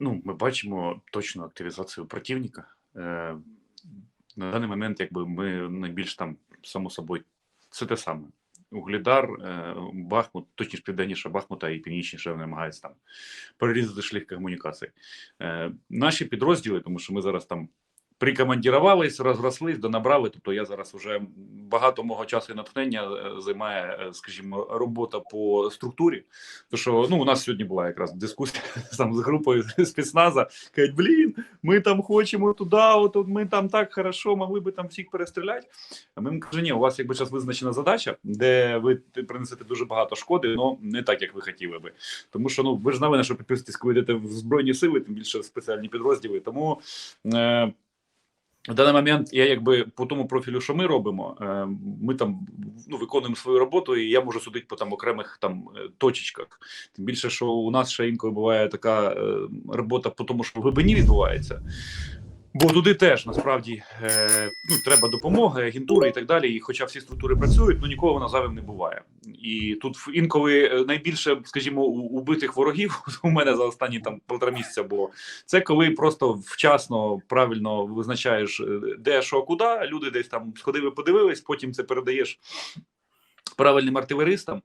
ну, ми бачимо точну активізацію противника. Е, на даний момент, якби ми найбільш там, само собою, це те саме. Углідар, е, Бахмут, точніше південніше Бахмута і північніше намагаються там перерізати шлях комунікацій. Е, наші підрозділи, тому що ми зараз там прикомандірувались, розрослись, донабрали. Тобто я зараз вже багато мого часу і натхнення е, займає, е, скажімо, робота по структурі. То що ну у нас сьогодні була якраз дискусія там з групою спецназа. Кажуть, блін, ми там хочемо туди, от, от ми там так хорошо могли би там всіх перестріляти. А ми кажемо, ні, у вас якби зараз визначена задача, де ви принесете дуже багато шкоди, але не так, як ви хотіли би. Тому що ну ви ж знали, що підписуєтесь, коли йдете в збройні сили, тим більше в спеціальні підрозділи. Тому. Е, в даний момент я якби по тому профілю, що ми робимо, е, ми там ну виконуємо свою роботу, і я можу судити по там окремих там е, точечках. Тим більше, що у нас ще інколи буває така е, робота, по тому, що в глибині відбувається. Бо туди теж насправді е, ну, треба допомога, агентури і так далі. І хоча всі структури працюють, ну ніколи вона зайвим не буває. І тут інколи е, найбільше, скажімо, убитих ворогів у мене за останні там полтора місяця було. Це коли просто вчасно правильно визначаєш, е, де що, куди. Люди десь там сходили, подивились, потім це передаєш правильним артилеристам.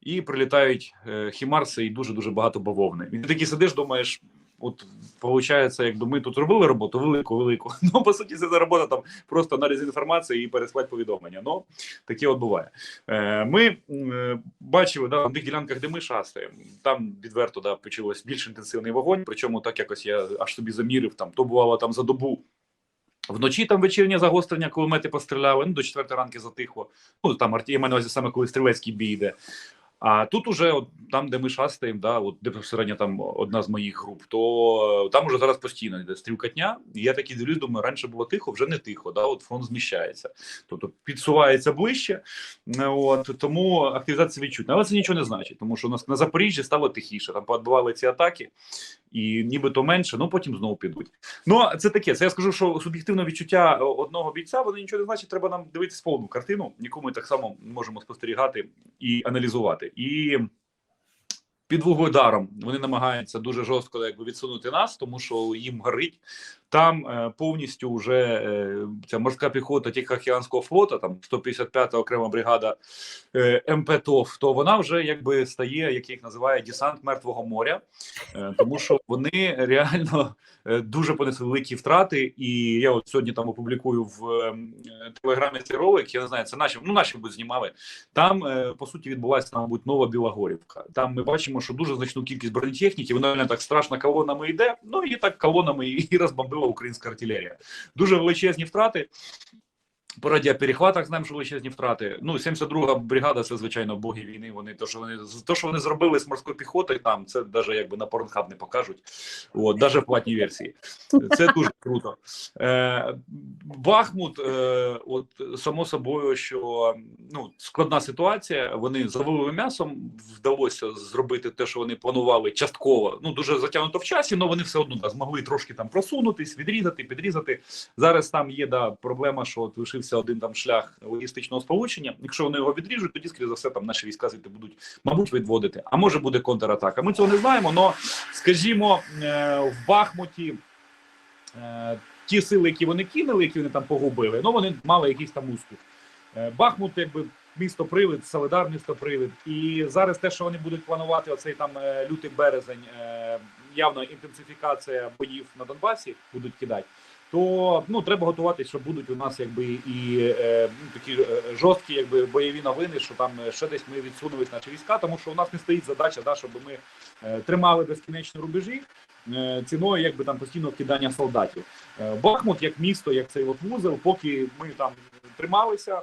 І прилітають е, хімарси і дуже дуже багато бавовни. І ти такий сидиш, думаєш, от виходить, якби ми тут робили роботу велику, велику. Ну по суті, це за робота там просто аналіз інформації і переслати повідомлення. Ну таке от буває. Е, ми е, бачили да, на тих ділянках, де ми шастаємо. Там відверто да, почалось більш інтенсивний вогонь. Причому так якось я аж собі замірив. Там то бувало там за добу. Вночі там вечірнє загострення, кулемети постріляли, ну до четвертої ранки затихло. Ну там арті, я саме коли стрілецький бій йде. А тут уже от, там, де ми шастаємо, да, от де безпосередньо там одна з моїх груп, то е, там уже зараз постійно йде стрілкатня. І я такий дивлюсь, думаю, раніше було тихо, вже не тихо. Да, от фронт зміщається, тобто підсувається ближче. Е, От тому активізація відчутна. Але це нічого не значить, тому що у нас на Запоріжжі стало тихіше. Там поодбивали ці атаки, і нібито менше, ну потім знову підуть. Ну це таке. Це я скажу, що суб'єктивне відчуття е, одного бійця воно нічого не значить. Треба нам дивитися повну картину, яку ми так само можемо спостерігати і аналізувати. І під вугледаром вони намагаються дуже жорстко якби відсунути нас, тому що їм горить. Там е, повністю вже е, ця морська піхота Тихоокеанського флота, там 155-та окрема бригада е, МП то вона вже якби стає, як їх називає, десант мертвого моря, е, тому що вони реально дуже понесли великі втрати. І я от сьогодні там опублікую в е, телеграмі цей ролик. Я не знаю, це наші, ну наші будуть знімали. Там по суті відбулася, мабуть, нова Білогорівка. Там ми бачимо, що дуже значну кількість бронетехніки, вона так страшно колонами йде. Ну і так колонами і і розбомбила українська артилерія. Дуже величезні втрати. По радіоперехватах знаємо, що величезні втрати. Ну, 72-га бригада, це звичайно боги війни. Вони то, що вони то, що вони зробили з морською піхотою, там це навіть якби на порнхаб не покажуть. От, навіть в платній версії. Це дуже круто. Е, Бахмут, е, от само собою, що ну складна ситуація. Вони завалили м'ясом. Вдалося зробити те, що вони планували частково. Ну дуже затягнуто в часі, але вони все одно да, змогли трошки там просунутись, відрізати, підрізати. Зараз там є да проблема, що от лишився один там шлях логістичного сполучення. Якщо вони його відріжуть, тоді скоріше за все там наші війська звідти будуть, мабуть, відводити. А може буде контратака. Ми цього не знаємо. але, скажімо, е, в Бахмуті. Е, Ті сили, які вони кинули, які вони там погубили, ну вони мали якийсь там успіх. Е, Бахмут, якби місто привид, Солидар місто привид. І зараз те, що вони будуть планувати, оцей там лютий березень, явно інтенсифікація боїв на Донбасі будуть кидати. То ну треба готуватися, що будуть у нас якби і е, ну, такі е, жорсткі, якби бойові новини, що там е, ще десь ми відсунулись наші війська, тому що у нас не стоїть задача, да, щоб ми е, тримали безкінечні рубежі е, ціною, якби там постійно вкидання солдатів. Бахмут як місто, як цей от вузол, поки ми там трималися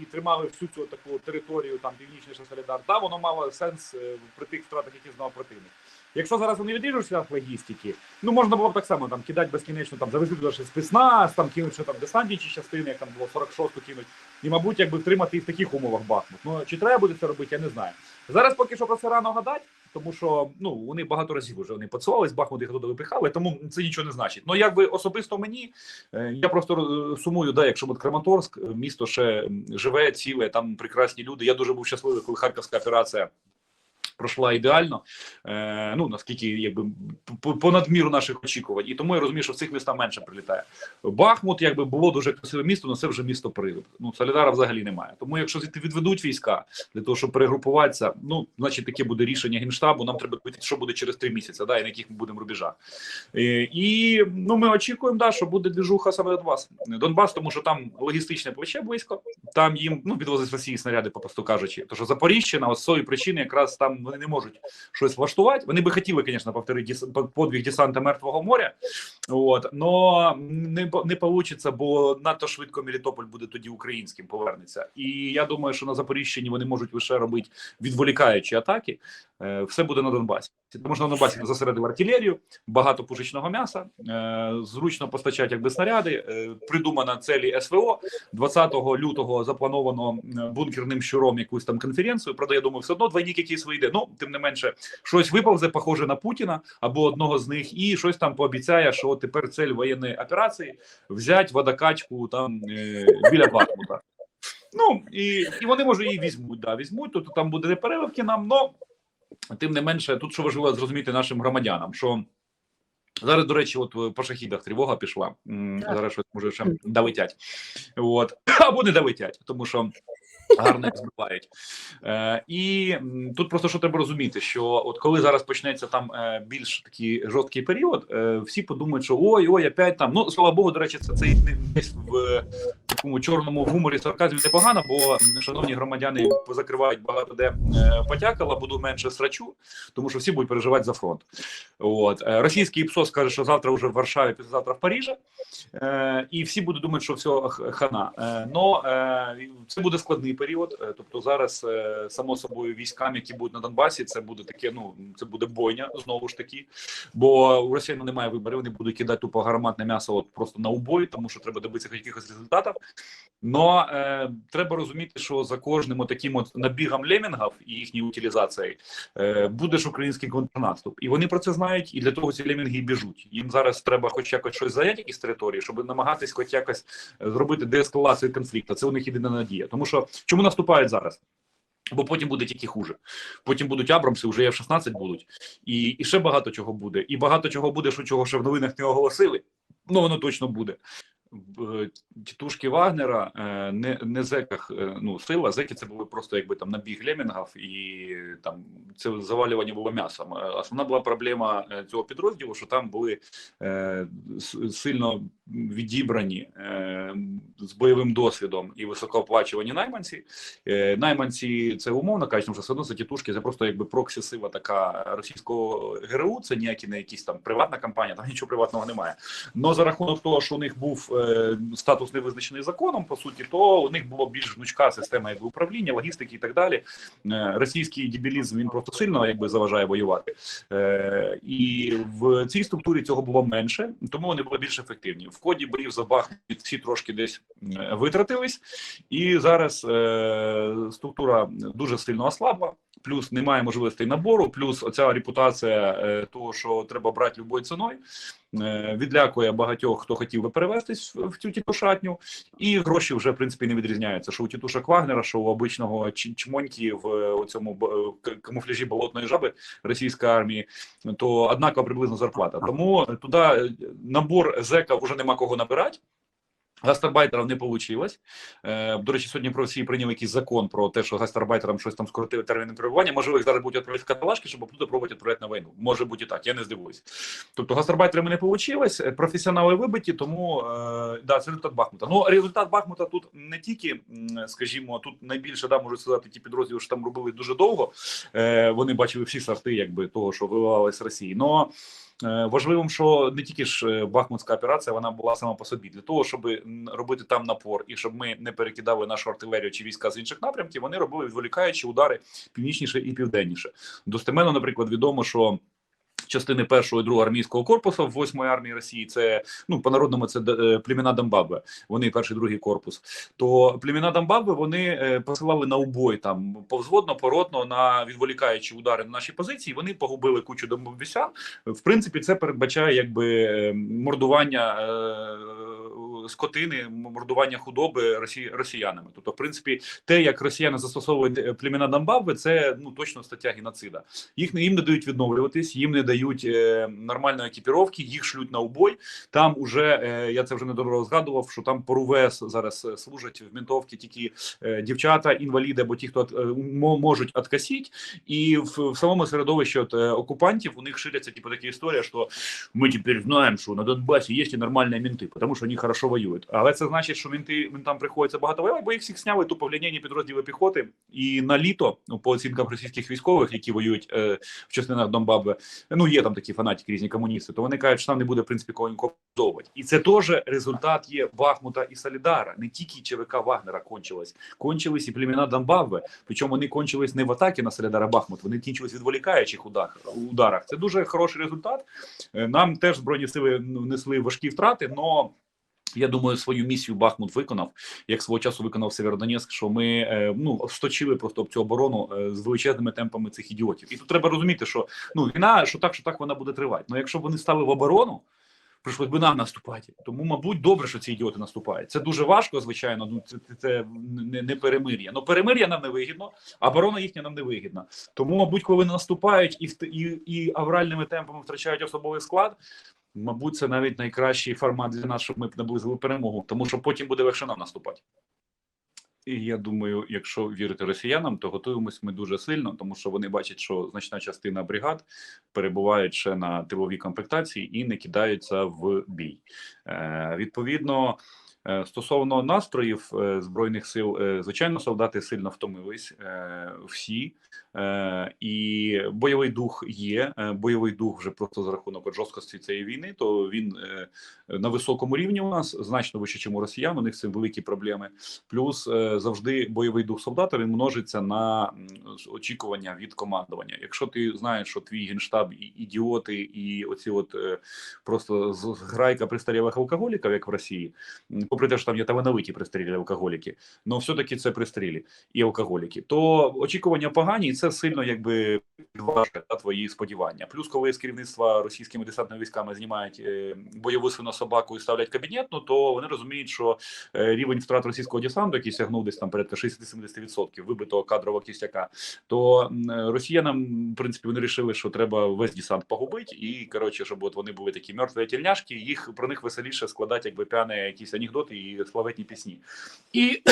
і тримали всю цю таку територію, там північніше Солідар, та воно мало сенс при тих втратах, які знав противник. Якщо зараз вони відріжуть шлях логістики, ну можна було б так само там кидати безкінечно, там завезти туди ще спецназ, там кинуть ще там десантні частини, як там було 46-ту кинуть, і мабуть, якби втримати і в таких умовах Бахмут. Ну чи треба буде це робити, я не знаю. Зараз поки що про це рано гадати, тому що ну вони багато разів вже вони поцілувались, Бахмут їх туди випихали, тому це нічого не значить. Ну якби особисто мені, е, я просто е, сумую, да, якщо от Краматорськ, е, місто ще живе, ціле, там прекрасні люди. Я дуже був щасливий, коли харківська операція. Пройшла ідеально. Е, ну наскільки якби понад міру наших очікувань. І тому я розумію, що в цих містах менше прилітає. Бахмут, якби було дуже красиве місто, але це вже місто прилип. Ну Солідара взагалі немає. Тому, якщо звідти відведуть війська для того, щоб перегрупуватися, ну значить таке буде рішення генштабу. Нам треба дивитися, що буде через три місяці, да, і на яких ми будемо рубежах. Е, і ну ми очікуємо, да, що буде двіжуха саме Донбас. Донбас, тому що там логістичне плече близько, там їм ну підвозять з Росії снаряди, попросту кажучи. Тому що Запоріжжя, з цієї причини, якраз там вони не можуть щось влаштувати. Вони би хотіли, звісно, повторити подвиг десанта Мертвого моря. От но не не вийде, бо надто швидко Мелітополь буде тоді українським повернеться. І я думаю, що на Запоріжчині вони можуть лише робити відволікаючі атаки. Е, Все буде на Донбасі. Тому що на Донбасі зосередив артилерію, багато пушечного м'яса, е, зручно постачати якби снаряди. е, Придумана целі СВО. 20 лютого заплановано бункерним щуром якусь там конференцію. Правда, я думаю, все одно двойник якийсь вийде. Ну тим не менше, щось виповзе, похоже на Путіна або одного з них, і щось там пообіцяє, що тепер цель воєнної операції взяти водокачку там е, біля Бахмута. Ну і, і вони може її візьмуть. Да, візьмуть. Тобто там буде не переливки нам, но тим не менше, тут що важливо зрозуміти нашим громадянам, що зараз, до речі, от е, по шахідах тривога пішла. Зараз щось може ще долетять. От або не долетять, тому що. Гарно їх збивають. Е, і тут просто що треба розуміти, що от коли зараз почнеться там е, більш такий жорсткий період, е, всі подумають, що ой, ой, опять там. Ну слава Богу, до речі, це не- десь в е, такому чорному гуморі сарказмі непогано, бо шановні громадяни позакривають багато де е, потякала, буду менше срачу, тому що всі будуть переживати за фронт. От Е, російський ПСО скаже, що завтра вже в Варшаві, післязавтра в Парижі, е, і всі будуть думати, що все хана. Е, но е, це буде складний період. Е, Тобто зараз е, само собою військам, які будуть на Донбасі, це буде таке. Ну це буде бойня знову ж таки. Бо у Росіян немає виборів. Вони будуть кидати тупо гарматне м'ясо от просто на убой, тому що треба добитися якихось результатів. Но е, треба розуміти, що за кожним таким от набігом лемінгів і їхньою утилізацією е, буде ж український контрнаступ. І вони про це знають, і для того ці лемінги біжуть. Їм зараз треба хоч якось щось зайняти якісь території, щоб намагатись хоч якось е, зробити деескалацію конфлікту. Це у них єдина надія. Тому що чому наступають зараз? Бо потім буде тільки хуже. Потім будуть Абрамси, вже F-16 будуть, і, і ще багато чого буде. І багато чого буде, що чого ще в новинах не оголосили. Ну воно точно буде. Б- Тітушки Вагнера е, не, не зеках, е, ну сила. Зеки це були просто якби там набіг лемінгів, і там це завалювання було м'ясом. Е, Основна була проблема е, цього підрозділу, що там були е, сильно відібрані е, з бойовим досвідом і високооплачувані найманці. Е, Найманці це умовно тому що все одно це тітушки, це просто якби проксі сила така російського ГРУ. Це ніякі не якісь там приватна компанія, там нічого приватного немає. Но за рахунок того, що у них був е, статус не визначений законом, по суті, то у них було більш гнучка система якби управління, логістики і так далі. Е, російський дебілізм він просто сильно якби заважає воювати. Е, і в цій структурі цього було менше, тому вони були більш ефективні. В коді боїв за Бахмут всі трошки десь витратились, і зараз е, структура дуже сильно ослабла. Плюс немає можливостей набору, плюс оця репутація того, що треба брати любою ціною, відлякує багатьох, хто хотів би перевестись в, цю тітушатню, і гроші вже в принципі не відрізняються. Що у тітушок Вагнера, що у обичного чмоньки в е, цьому камуфляжі болотної жаби російської армії, то однакова приблизно зарплата. Тому туди е, набор зека вже нема кого набирати. Гастарбайтерів не вийшло. Е, до речі, сьогодні про Росії прийняли якийсь закон про те, що гастарбайтерам щось там скоротили терміни перебування. Можливо, їх зараз будуть відправляти в каталажки, щоб оттуда пробувати відправляти на війну. Може бути так, я не здивуюсь. Тобто гастарбайтерами не вийшло, професіонали вибиті, тому е, да, це результат Бахмута. Ну, результат Бахмута тут не тільки, скажімо, тут найбільше да, можу сказати, ті підрозділи, що там робили дуже довго. Е, вони бачили всі сорти, якби того, що виливалося з Росії. Но Е, Важливим, що не тільки ж е, Бахмутська операція, вона була сама по собі для того, щоб робити там напор і щоб ми не перекидали нашу артилерію чи війська з інших напрямків. Вони робили відволікаючі удари північніше і південніше. Достеменно, наприклад, відомо, що. Частини першого і другого армійського корпусу в 8 армії Росії це ну по народному це е, племена Донбабе. Вони перший другий корпус. То племена Донбабе вони е, посилали на убой там повзводно, поротно на відволікаючі удари на наші позиції. Вони погубили кучу домовбісян. В принципі, це передбачає якби е, мордування скотини, мордування худоби росі, росіянами. Тобто, в принципі, те, як росіяни застосовують е, племена Донбаби, це ну точно стаття геноцида. Їх не їм не дають відновлюватись, їм не дають е, нормальної екіпіровки, їх шлють на убой. Там уже е, я це вже недобро згадував, що там по РУВС зараз е, служать в ментовці тільки е, дівчата, інваліди або ті, хто е, можуть откосити. І в, в самому середовищі от, е, окупантів у них ширяться типу такі історії, що ми тепер знаємо, що на Донбасі є і нормальні менти, тому що вони хорошо воюють. Але це значить, що менти ментам приходиться багато воювати, бо їх всіх сняли тупо в підрозділи піхоти. І на літо, ну, по оцінкам російських військових, які воюють е, в частинах Донбаби, ну є там такі фанатики, різні комуністи, то вони кажуть, що там не буде в принципі кого інкомодовувати. І це теж результат є Бахмута і Солідара. Не тільки ЧВК Вагнера кончилось, кончились і племена Донбаби. Причому вони кончились не в атакі на Солідара Бахмут, вони кінчились відволікаючих ударах. Це дуже хороший результат. Е, Нам теж збройні сили ну, несли важкі втрати, но я думаю, свою місію Бахмут виконав, як свого часу виконав Северодонецьк, що ми е, ну сточили просто об цю оборону е, з величезними темпами цих ідіотів. І тут треба розуміти, що ну війна, що так, що так вона буде тривати. Ну якщо б вони стали в оборону. Прийшлось би нам наступати, тому мабуть добре, що ці ідіоти наступають. Це дуже важко, звичайно. Ну це, це, не, не перемир'я. Ну перемир'я нам не вигідно, а оборона їхня нам не вигідна. Тому, мабуть, коли вони наступають і і, і авральними темпами втрачають особовий склад, мабуть, це навіть найкращий формат для нас, щоб ми наблизили перемогу, тому що потім буде легше нам наступати. І я думаю, якщо вірити росіянам, то готуємось ми дуже сильно, тому що вони бачать, що значна частина бригад перебувають ще на тиловій комплектації і не кидаються в бій. Е, відповідно, стосовно настроїв е, збройних сил, е, звичайно, солдати сильно втомились е, всі, е, і бойовий дух є. Е, бойовий дух вже просто за рахунок жорсткості цієї війни, то він е, на високому рівні у нас значно вище, ніж у росіян. У них з цим великі проблеми. Плюс е, завжди бойовий дух солдата він множиться на очікування від командування. Якщо ти знаєш, що твій генштаб і ідіоти, і оці от е, просто зграйка пристарілих алкоголіків, як в Росії, попри те, що там є талановиті пристарілі алкоголіки, але все-таки це пристрілі і алкоголіки, то очікування погані, і це сильно якби підважує да, твої сподівання. Плюс, коли з керівництва російськими десантними військами знімають е, бойову свинособаку і ставлять кабінетну, то вони розуміють, що е, рівень втрат російського десанту, який сягнув десь там порядка 60-70% вибитого кадрового кістяка, то е, росіянам, в принципі, вони вирішили, що треба весь десант погубити, і коротше, щоб от вони були такі мертві тільняшки, їх про них веселіше складати, якби п'яні якісь анекдоти і славетні пісні. І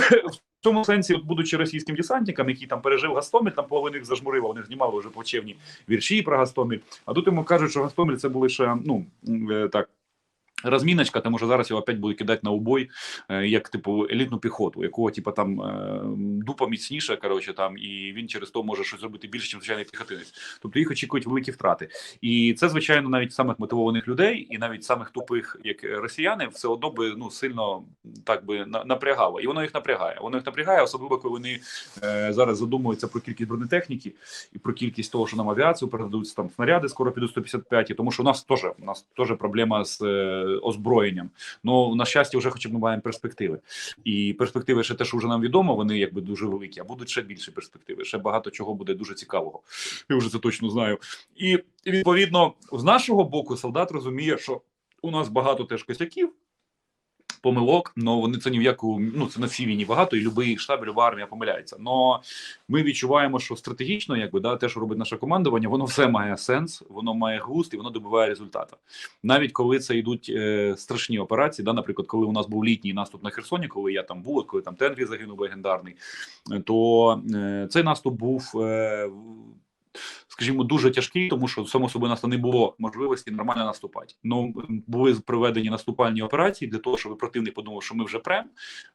в цьому сенсі, от, будучи російським десантником, який там пережив Гастомель, там половину їх зажмурило, вони знімали вже плачевні вірші про Гастомель. А тут йому кажуть, що Гастомель це були ще ну е, так. Розміночка, тому що зараз його опять будуть кидати на убой, е, як типу елітну піхоту, якого типу там е, дупа міцніша, коротше, там і він через то може щось зробити більше, ніж звичайний піхотинець. Тобто їх очікують великі втрати. І це, звичайно, навіть самих мотивованих людей, і навіть самих тупих, як росіяни, все одно би ну сильно так би напрягало. І воно їх напрягає. Воно їх напрягає, особливо коли вони е, зараз задумуються про кількість бронетехніки і про кількість того, що нам авіацію передадуть там снаряди, скоро підуть 155, тому що у нас теж у нас теж проблема з е, озброєнням. Ну на щастя, вже хоча б ми маємо перспективи. І перспективи ще те, що вже нам відомо, вони якби дуже великі, а будуть ще більше перспективи. Ще багато чого буде дуже цікавого. Я вже це точно знаю. І відповідно з нашого боку солдат розуміє, що у нас багато теж косяків. Помилок, але вони це ні в яку ну це на всій війні багато, і любий штаб, люба армія помиляється. Но ми відчуваємо, що стратегічно, якби да, те, що робить наше командування, воно все має сенс, воно має глузд і воно добиває результату. Навіть коли це йдуть е, страшні операції, да, наприклад, коли у нас був літній наступ на Херсоні, коли я там був, коли там Тенгрі загинув легендарний, е, то е, цей наступ був. Е, Скажімо, дуже тяжкий, тому що само собою у нас не було можливості нормально наступати. Ну були проведені наступальні операції для того, щоб противник подумав, що ми вже прем.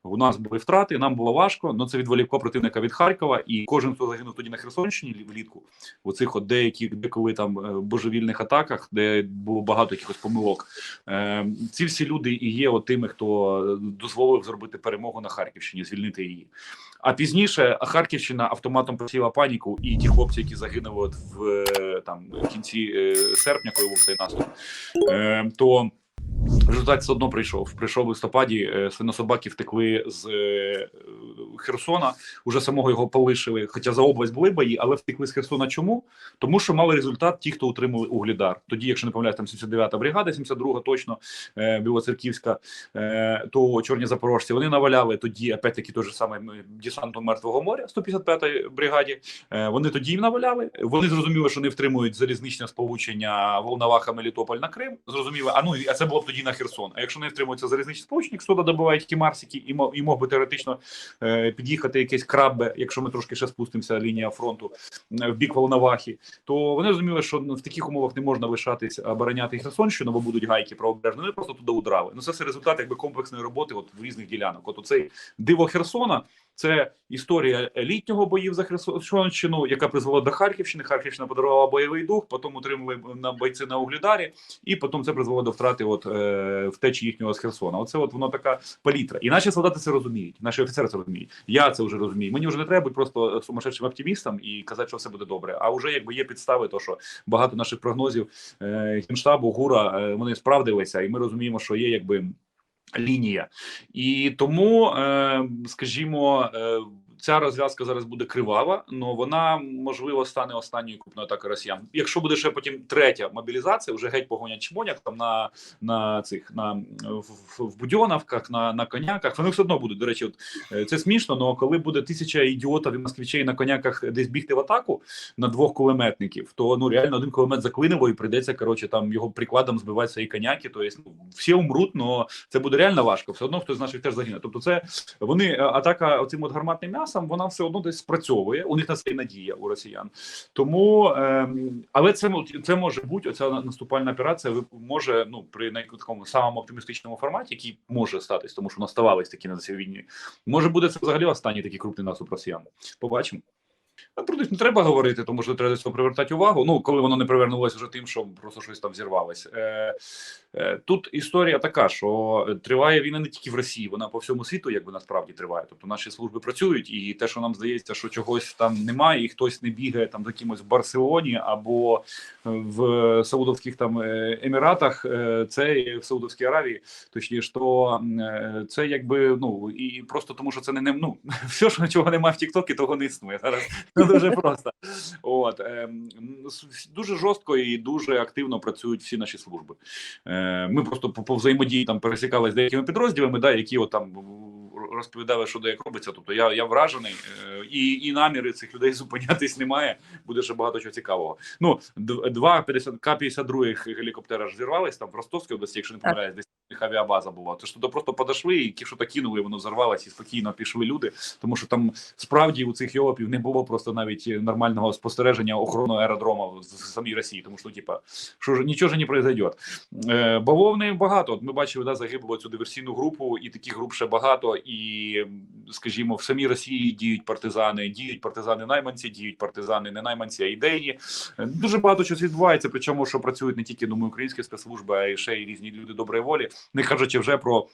У нас були втрати, нам було важко. але це відволікло противника від Харкова, і кожен, хто загинув тоді на Херсонщині влітку, у цих от деяких деколи там е, божевільних атаках, де було багато якихось помилок. Е, ці всі люди і є тими, хто е, дозволив зробити перемогу на Харківщині, звільнити її. А пізніше Харківщина автоматом посіла паніку, і ті хлопці, які загинули в е, там в кінці е, серпня, коли був цей наступ, е, то результат все одно прийшов. Прийшов в листопаді. е, Свинособаки втекли з е, Херсона, уже самого його полишили. Хоча за область були бої, але втекли з Херсона. Чому? Тому що мали результат ті, хто утримували Углідар. Тоді, якщо не помиляюсь, там 79-та бригада, 72-га точно е, Білоцерківська, то чорні запорожці. Вони наваляли тоді, опять-таки, той же ну, десанту мертвого моря, 155-ї бригаді. Вони тоді їм наваляли. Вони зрозуміли, що не втримують залізничне сполучення Волноваха Мелітополь на Крим. Зрозуміли, а ну а це було б тоді на Херсон. А якщо не втримується залізничний сполучник, хто добувають ті Марсики і і мог би теоретично е, під'їхати якесь краббе, якщо ми трошки ще спустимося лінія фронту е, в бік Волновахи, то вони розуміли, що ну, в таких умовах не можна лишатись обороняти Херсонщину, бо будуть гайки правобережні. Вони просто туди удрали. Ну це все результат якби комплексної роботи от в різних ділянок. От оцей диво Херсона. Це історія літнього боїв за Херсонщину, яка призвела до Харківщини. Харківщина подарувала бойовий дух, потім отримали на бойці на Углідарі, і потім це призвело до втрати от, е, втечі їхнього з Херсона. Оце от воно така палітра. І наші солдати це розуміють, наші офіцери це розуміють. Я це вже розумію. Мені вже не треба бути просто сумасшедшим оптимістом і казати, що все буде добре. А вже якби є підстави, то що багато наших прогнозів е, генштабу, гура е, вони справдилися, і ми розуміємо, що є якби. Лінія, і тому, е, скажімо, е, ця розв'язка зараз буде кривава, але вона можливо стане останньою крупною атакою росіян. Якщо буде ще потім третя мобілізація, вже геть погонять чмоняк там на на цих на в, в будьоновках, на на коняках. Вони все одно будуть. До речі, от е, це смішно. але коли буде тисяча ідіотів і москвичей на коняках десь бігти в атаку на двох кулеметників, то ну реально один кулемет заклинило і прийдеться коротше там його прикладом збивати свої коняки. Тобто ну, всі умруть, але це буде реально важко. Все одно хтось з наших теж загине. Тобто, це вони е, атака оцим от гарматним м'ясом, вона все одно десь спрацьовує. У них на це і надія у росіян. Тому е, але це це може бути оця наступальна операція. може ну при такому самому оптимістичному форматі, який може статись, тому що наставались такі на війні. Може буде це взагалі останній такий крупний наступ росіян. Побачимо. Про них не треба говорити, тому що треба до цього привертати увагу. Ну, коли воно не привернулося вже тим, що просто щось там зірвалося. Е, е, Тут історія така, що триває війна не тільки в Росії, вона по всьому світу, якби насправді триває. Тобто наші служби працюють, і те, що нам здається, що чогось там немає, і хтось не бігає там за кимось в Барселоні або в Саудовських там е, Еміратах, е, це в Саудовській Аравії, точніше, то е, це якби ну і просто тому, що це не ну, все, що чого немає в Тіктокі, того не існує зараз. Ну, дуже просто. От ем, дуже жорстко і дуже активно працюють всі наші служби. Е, Ми просто по, взаємодії там пересікалися з деякими підрозділами, да, які от там розповідали, що де як робиться. Тобто я я вражений, е, і і наміри цих людей зупинятись немає. Буде ще багато чого цікавого. Ну два К-52 гелікоптера ж зірвались там в Ростовській області, якщо не помиляюсь, десь їх авіабаза була. Тож туди просто подошли і що то кинули, воно взорвалося і спокійно пішли люди, тому що там справді у цих йолопів не було просто навіть нормального спостереження охорони аеродрома в самій Росії, тому що типа що ж нічого ж не произойде. Е, Бавовни багато. От ми бачили, да, загибло цю диверсійну групу, і таких груп ще багато. І, скажімо, в самій Росії діють партизани, діють партизани найманці, діють партизани не найманці, а ідейні. Дуже багато чого відбувається, причому що працюють не тільки думаю, українські спецслужби, а й ще й різні люди доброї волі, не кажучи вже про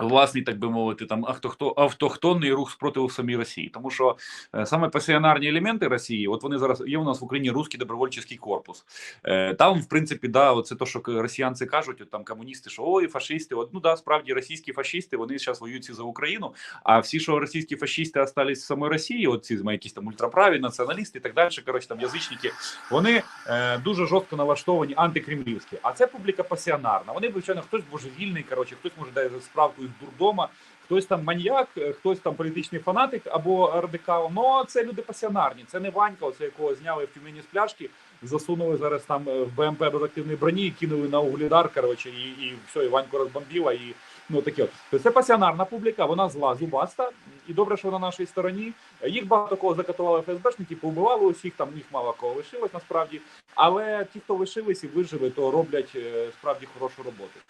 власний, так би мовити, там автохто, автохтонний рух спротиву самій Росії, тому що е, саме пасіонарні елементи Росії, от вони зараз є у нас в Україні русський добровольчий корпус. Е, там, в принципі, да, оце то, що росіянці кажуть, от там комуністи, що ой, фашисти, от ну да, справді російські фашисти, вони зараз воюють за Україну. А всі, що російські фашисти остались в самій Росії, от ці якісь там ультраправі, націоналісти і так далі, коротше, там язичники, вони е, дуже жорстко налаштовані антикремлівські. А це публіка пасіонарна. Вони, звичайно, хтось божевільний, коротше, хтось може дати справку із дурдома, хтось там маньяк, хтось там політичний фанатик або радикал. Ну це люди пасіонарні. Це не Ванька, оце якого зняли в тюмені з пляшки, засунули зараз там е, в БМП без активної броні, кинули на углідар. Коротше, і і все, і Ваньку розбомбила. І ну таке от. Це пасіонарна публіка, вона зла, зубаста, і добре, що на нашій стороні. Їх багато кого закатували ФСБшники, повбивали усіх, там їх мало кого лишилось насправді. Але ті, хто лишились і вижили, то роблять е, справді хорошу роботу.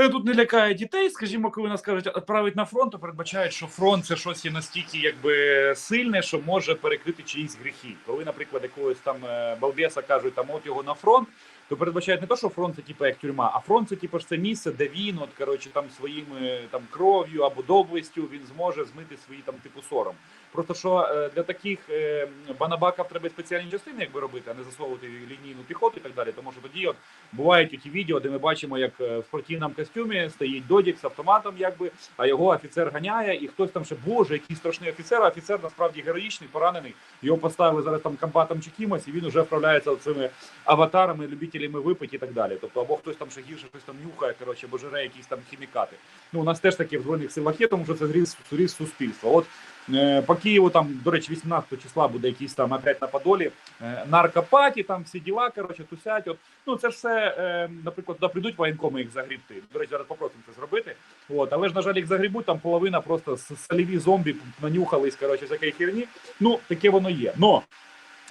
Е, тут не лякає дітей, скажімо, коли нас кажуть відправити на фронт, то передбачають, що фронт це щось є настільки якби сильне, що може перекрити чиїсь гріхи. Коли, наприклад, якогось там е, балбеса кажуть, там от його на фронт, то передбачають не то, що фронт це типу, як тюрма, а фронт це типу, ж це місце, де він, от коротше, там своїми там кров'ю або доблестю він зможе змити свої там типу сором. Просто що е, для таких е, банабаків треба спеціальні частини, якби робити, а не засовувати лінійну піхоту і так далі. Тому що тоді от бувають ті відео, де ми бачимо, як е, в спортивному костюмі стоїть додік з автоматом, якби, а його офіцер ганяє, і хтось там ще боже, який страшний офіцер. А офіцер насправді героїчний, поранений. Його поставили зараз там комбатом чи кимось, і він вже вправляється цими аватарами, любителями випити і так далі. Тобто, або хтось там ще гірше щось там нюхає, коротше, або жере якісь там хімікати. Ну, у нас теж таке в збройних силах є, тому що це зріс, зріс суспільства. От е, по Києву там, до речі, 18 числа буде якийсь там опять на Подолі е, наркопаті, там всі діла, коротше, тусять. От, ну це ж все, е, наприклад, туди прийдуть воєнкоми їх загрібти. До речі, зараз попросимо це зробити. От, але ж, на жаль, їх загрібуть, там половина просто с- соліві зомбі нанюхались, коротше, всякої херні. Ну, таке воно є. Но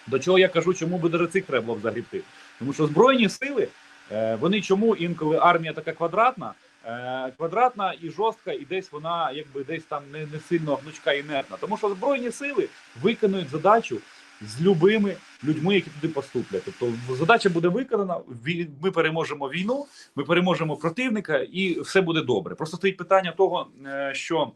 до чого я кажу, чому би даже цих треба було загрібти? Тому що збройні сили, е, вони чому інколи армія така квадратна, е, квадратна і жорстка, і десь вона якби десь там не, не сильно гнучка і інертна. Тому що збройні сили виконують задачу з любими людьми, які туди поступлять. Тобто задача буде виконана, ми переможемо війну, ми переможемо противника, і все буде добре. Просто стоїть питання того, е, що.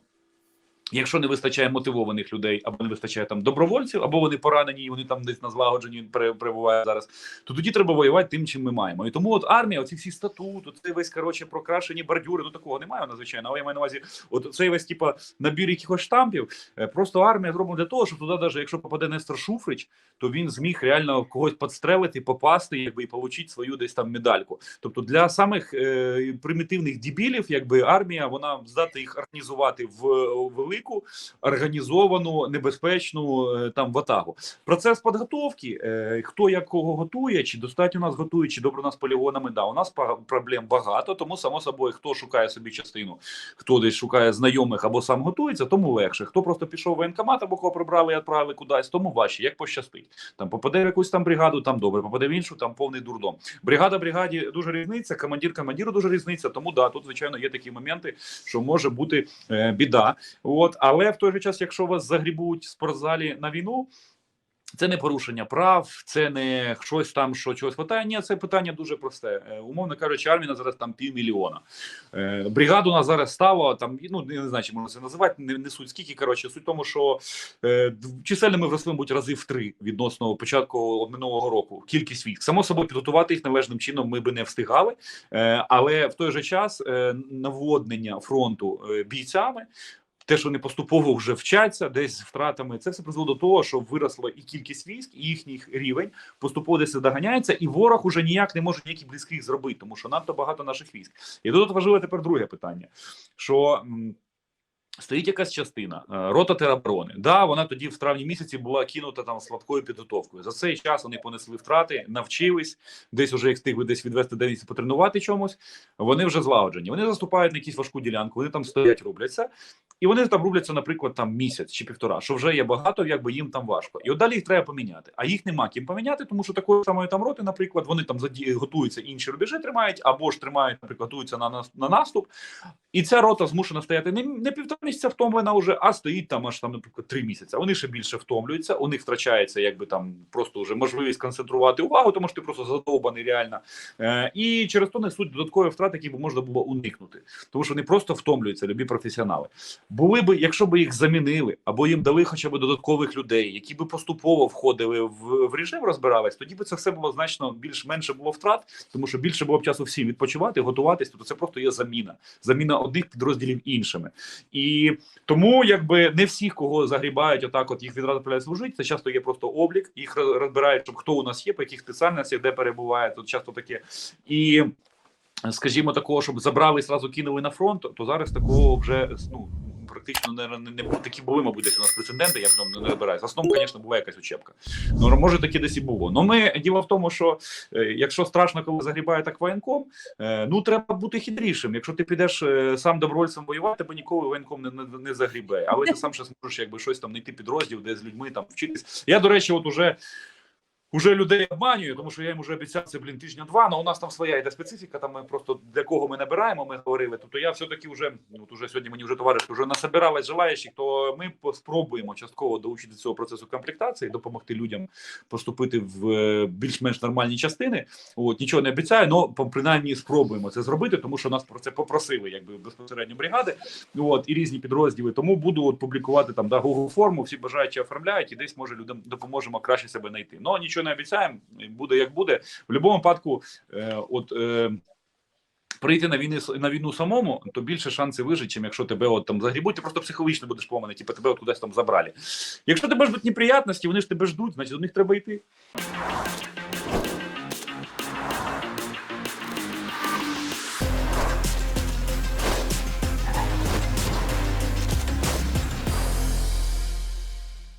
Якщо не вистачає мотивованих людей, або не вистачає там добровольців, або вони поранені, і вони там десь на злагодженні пере- перебувають зараз, то тоді треба воювати тим, чим ми маємо. І тому от армія, оці всі статути, це весь коротше прокрашені бордюри, ну такого немає надзвичайно. Але я маю на увазі, от цей весь типа набір якихось штампів. е, Просто армія зроблена для того, щоб туди, навіть якщо попаде Нестор Шуфрич, то він зміг реально когось підстрелити, попасти, якби і отримати свою десь там медальку. Тобто для самих е, примітивних дебілів, якби армія, вона здатна їх організувати в е, велику, організовану, небезпечну е, там ватагу. Процес підготовки, е, хто як кого готує, чи достатньо нас готує, чи добре нас полігонами. Да, у нас проблем багато, тому само собою, хто шукає собі частину, хто десь шукає знайомих або сам готується, тому легше. Хто просто пішов в воєнкомат або кого прибрали і відправили кудись, тому важче, як пощастить. Там попаде в якусь там бригаду, там добре, попаде в іншу, там повний дурдом. Бригада бригаді дуже різниця, командир командиру дуже різниця. Тому да, тут звичайно є такі моменти, що може бути е, біда. Але в той же час, якщо вас загрібуть в спортзалі на війну. Це не порушення прав, це не щось там, що чогось хватає. Ні, це питання дуже просте. Е, умовно кажучи, армія на зараз там півмільйона. Е, бригаду у нас зараз стало там, ну не знаю, чи можна це називати, не, не суть скільки. Коротше, суть в тому, що е, чисельно ми вросли, мабуть, рази в три відносно початку минулого року. Кількість військ. Само собою підготувати їх належним чином ми би не встигали, е, але в той же час наводнення фронту бійцями. Те, що вони поступово вже вчаться, десь з втратами, це все призвело до того, що виросла і кількість військ, і їхній рівень поступово десь доганяється, і ворог уже ніяк не може ніяких близьких зробити, тому що надто багато наших військ. І тут важливе тепер друге питання: що стоїть якась частина, е, рота тероборони. Да, вона тоді в травні місяці була кинута там слабкою підготовкою. За цей час вони понесли втрати, навчились, десь уже їх встигли десь відвести десь потренувати чомусь. Вони вже злагоджені. Вони заступають на якусь важку ділянку, вони там стоять, рубляться. І вони там рубляться, наприклад, там місяць чи півтора, що вже є багато, якби їм там важко. І от далі їх треба поміняти. А їх нема ким поміняти, тому що такої самої там роти, наприклад, вони там готуються, інші рубежі тримають, або ж тримають, наприклад, готуються на, на наступ. І ця рота змушена стояти не, не півтора місяця втомлена вже, а стоїть там аж там, наприклад, три місяці. Вони ще більше втомлюються, у них втрачається якби там просто вже можливість концентрувати увагу, тому що ти просто задовбаний реально. Е, і через то несуть додаткові втрати, які б можна було уникнути, тому що вони просто втомлюються, любі професіонали. Були би, якщо б їх замінили, або їм дали хоча б додаткових людей, які би поступово входили в, в режим, розбирались, тоді би це все було значно більш менше було втрат, тому що більше було б часу всім відпочивати, готуватись. Тобто це просто є заміна, заміна одних підрозділів іншими. І тому, якби не всіх, кого загрібають, отак, от їх відразу відправляють служити. Це часто є просто облік, їх розбирають, щоб хто у нас є, по яких спеціальностях, де перебуває. Тут часто таке і. Скажімо, такого, щоб забрали і зразу кинули на фронт, то зараз такого вже ну практично не, не, не такі були, мабуть, десь у нас прецеденти. Я потім не розбираюсь. В основному, звісно, була якась учебка. Ну може таке десь і було. Ну ми діло в тому, що е, якщо страшно, коли загрібає так воєнком, е, ну треба бути хитрішим. Якщо ти підеш е, сам добровольцем воювати, тебе ніколи воєнком не, не, не загрібе. Але ти сам ще зможеш якби щось там знайти підрозділ, де з людьми там вчитись. Я до речі, от уже. Уже людей обманюю, тому що я їм вже обіцяв це блін тижня два. але у нас там своя йде специфіка. Там ми просто для кого ми набираємо, ми говорили. Тобто я все-таки вже от уже сьогодні мені вже товариш вже насобиралась желаючих, то ми спробуємо частково долучити до цього процесу комплектації, допомогти людям поступити в е, більш-менш нормальні частини. От нічого не обіцяю, але принаймні спробуємо це зробити, тому що нас про це попросили, якби безпосередньо бригади. От і різні підрозділи. Тому буду от публікувати там да Google форму. Всі бажаючі оформляють, і десь може людям допоможемо краще себе знайти. Ну нічого не обіцяємо. Буде як буде. В будь-якому випадку, е, от. Е, Прийти на війни на війну самому, то більше шанси вижити, чим якщо тебе от там загрібуть, ти просто психологічно будеш поманий, типу тебе от кудись там забрали. Якщо тебе ждуть неприятності, вони ж тебе ждуть, значить до них треба йти.